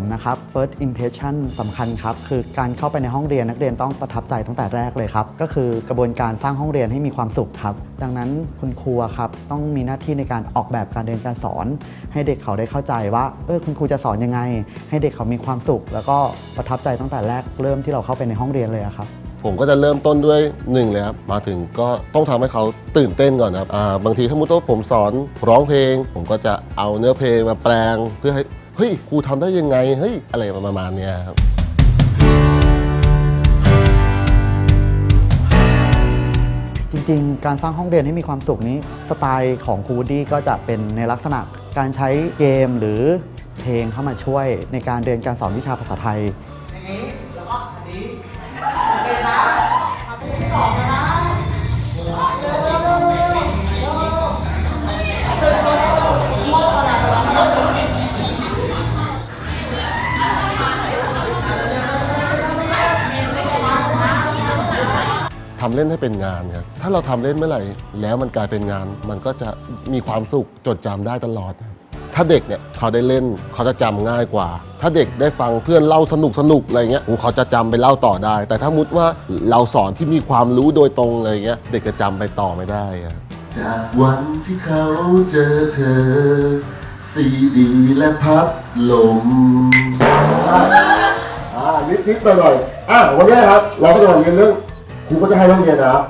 มนะครับ first impression สำคัญครับ คือการเข้าไปในห้องเรียนนักเรียนต้องประทับใจตั้งแต่แรกเลยครับ ก็คือกระบวนการสร้างห้องเรียนให้มีความสุขครับ ดังนั้นคุณครูครับต้องมีหน้าที่ในการออกแบบการเรียนการสอน ให้เด็กเขาได้เข้าใจว่าเออคุณครูจะสอนยังไง ให้เด็กเขามีความสุข แล้วก็ประทับใจตั้งแต่แรกเริ่มที่เราเข้าไปในห้องเรียนเลยครับผมก็จะเริ่มต้นด้วยหนึ่งเลยครับมาถึงก็ต้องทำให้เขาตื่นเต้นก่อนครับบางทีถ้ามุติว่าผมสอนร้องเพลง ผมก็จะเอาเนื้อเพลงมาแปลงเพื่อให้ เฮ้ยครูทำได้ยังไงเฮ้ยอะไรประมาณเนี้ยครับจริงๆ การสร้างห้องเรียนให้มีความสุขนี้ สไตล์ของครูดดี้ก็จะเป็นในลักษณะการใช้เกมหรือเพลงเข้ามาช่วยในการเรียนการสอนวิชาภาษาไทย ทำเล่นให้เป็นงานครับถ้าเราทำเล่นเมื่อไหร่ แล้วมันกลายเป็นงาน มันก็จะมีความสุขจดจำได้ตลอดครับถ้าเด็กเนี่ยเขาได้เล่นเขาจะจำง่ายกว่า ถ้าเด็กได้ฟังเพื่อนเล่าสนุกสนุกอะไรเงี้ยโอ้เขาจะจำไปเล่าต่อได้ แต่ถ้ามุดว่าเราสอนที่มีความรู้โดยตรงอะไรเงี้ยเด็กจะจำไปต่อไม่ได้ครับจากวันที่เขาเจอเธอซีดีและพัดลมอ่านิดนิดหน่อยหน่อยอะวันนี้ครับ เราก็จะมาเรียนเรื่อง ครูก็จะให้นักเรียนนะครับ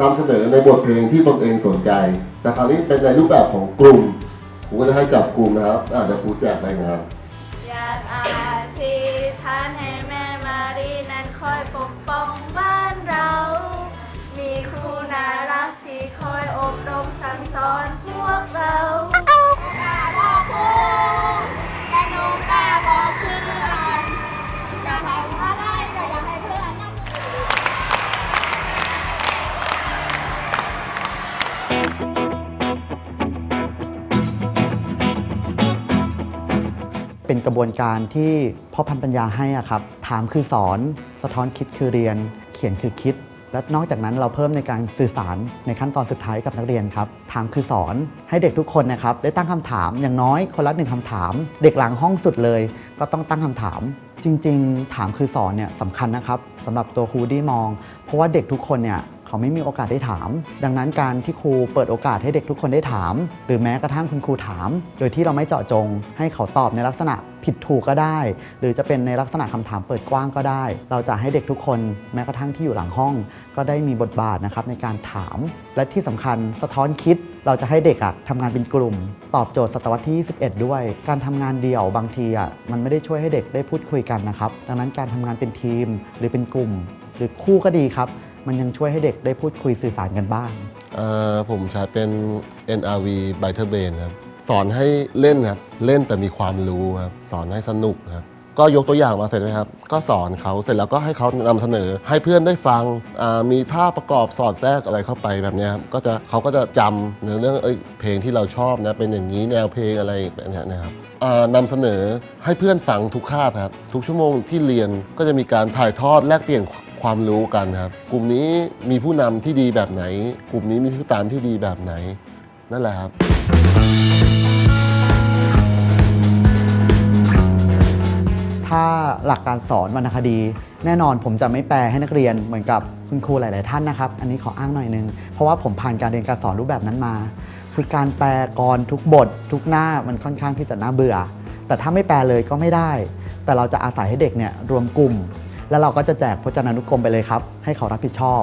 นำเสนอในบทเพลงที่ตนเองสนใจแต่คราวนี้เป็นในรูปแบบของกลุ่มครูก็จะให้จับกลุ่มนะครับอาจจะครูแจกใบงานอยากอธิษฐานให้แม่มารีนั้นคอยปกป้องบ้าน เป็นกระบวนการที่พ่อพันปัญญาให้อะครับถามคือสอนสะท้อนคิดคือเรียน เขียนคือคิด และนอกจากนั้นเราเพิ่มในการสื่อสารในขั้นตอนสุดท้ายกับนักเรียนครับถามคือสอนให้เด็กทุกคนนะครับได้ตั้งคำถามอย่างน้อยคนละหนึ่งคำถาม เด็กหลังห้องสุดเลย ก็ต้องตั้งคำถาม จริง ๆ ถามคือสอนเนี่ยสำคัญนะครับสำหรับตัวครูที่มอง เพราะว่าเด็กทุกคนเนี่ย เขาไม่มีโอกาสได้ถาม ดังนั้นการที่ครูเปิดโอกาสให้เด็กทุกคนได้ถาม หรือแม้กระทั่งคุณครูถาม โดยที่เราไม่เจาะจง ให้เขาตอบในลักษณะผิดถูกก็ได้ หรือจะเป็นในลักษณะคำถามเปิดกว้างก็ได้ เราจะให้เด็กทุกคนแม้กระทั่งที่อยู่หลังห้อง ก็ได้มีบทบาทนะครับในการถาม และที่สำคัญสะท้อนคิด เราจะให้เด็กอะทำงานเป็นกลุ่ม ตอบโจทย์ศตวรรษที่ 21 ด้วย การทำงานเดี่ยวบางทีอะมันไม่ได้ช่วยให้เด็กได้พูดคุยกันนะครับ ดังนั้นการทำงานเป็นทีมหรือเป็นกลุ่ม หรือคู่ก็ดีครับ มันยังช่วยให้เด็กได้พูดคุยสื่อสารกันบ้าง เอ่อผมใช้เป็น NRV b i t e r b a n ครับ สอนให้เล่นครับ เล่นแต่มีความรู้ครับ สอนให้สนุกครับ ก็ยกตัวอย่างมาเสร็จไหมครับ ก็สอนเขาเสร็จแล้วก็ให้เขานำเสนอ ให้เพื่อนได้ฟังอ่ามีท่าประกอบสอดแทรกอะไรเข้าไปแบบเนี้ยครับก็จะเขาก็จะจำในเรื่องเอ้ยเพลงที่เราชอบนะเป็นอย่างนี้แนวเพลงอะไรแบบเนี้ยนะครับอ่านำเสนอให้เพื่อนฟังทุกคาบครับทุกชั่วโมงที่เรียนก็จะมีการถ่ายทอดแลกเปลี่ยน ความรู้กันครับ กลุ่มนี้มีผู้นำที่ดีแบบไหน กลุ่มนี้มีผู้ตามที่ดีแบบไหน นั่นแหละครับ ถ้าหลักการสอนวรรณคดี แน่นอนผมจะไม่แปลให้นักเรียนเหมือนกับคุณครูหลาย ๆ ท่านนะครับ อันนี้ขออ้างหน่อยนึง เพราะว่าผมผ่านการเรียนการสอนรูปแบบนั้นมา คือการแปลกรทุกบท ทุกหน้ามันค่อนข้างที่จะน่าเบื่อ แต่ถ้าไม่แปลเลยก็ไม่ได้ แต่เราจะอาศัยให้เด็กเนี่ยรวมกลุ่ม แล้วเราก็จะแจกพจนานุกรมไปเลยครับ ให้เขารับผิดชอบ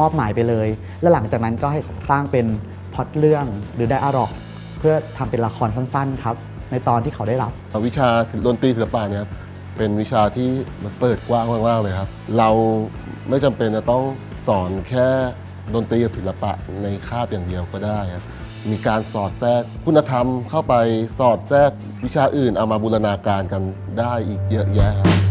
มอบหมายไปเลย แล้วหลังจากนั้นก็ให้สร้างเป็นพล็อตเรื่องหรือไดอะล็อกเพื่อทำเป็นละครสั้นๆครับในตอนที่เขาได้รับ วิชาศิลปดนตรีศิลปะเนี่ยครับเป็นวิชาที่มันเปิดกว้างมากๆเลยครับ เราไม่จำเป็นจะต้องสอนแค่ดนตรีกับศิลปะในคาบอย่างเดียวก็ได้ครับมีการสอดแทรกคุณธรรมเข้าไปสอดแทรกวิชาอื่นเอามาบูรณาการกันได้อีกเยอะแยะครับ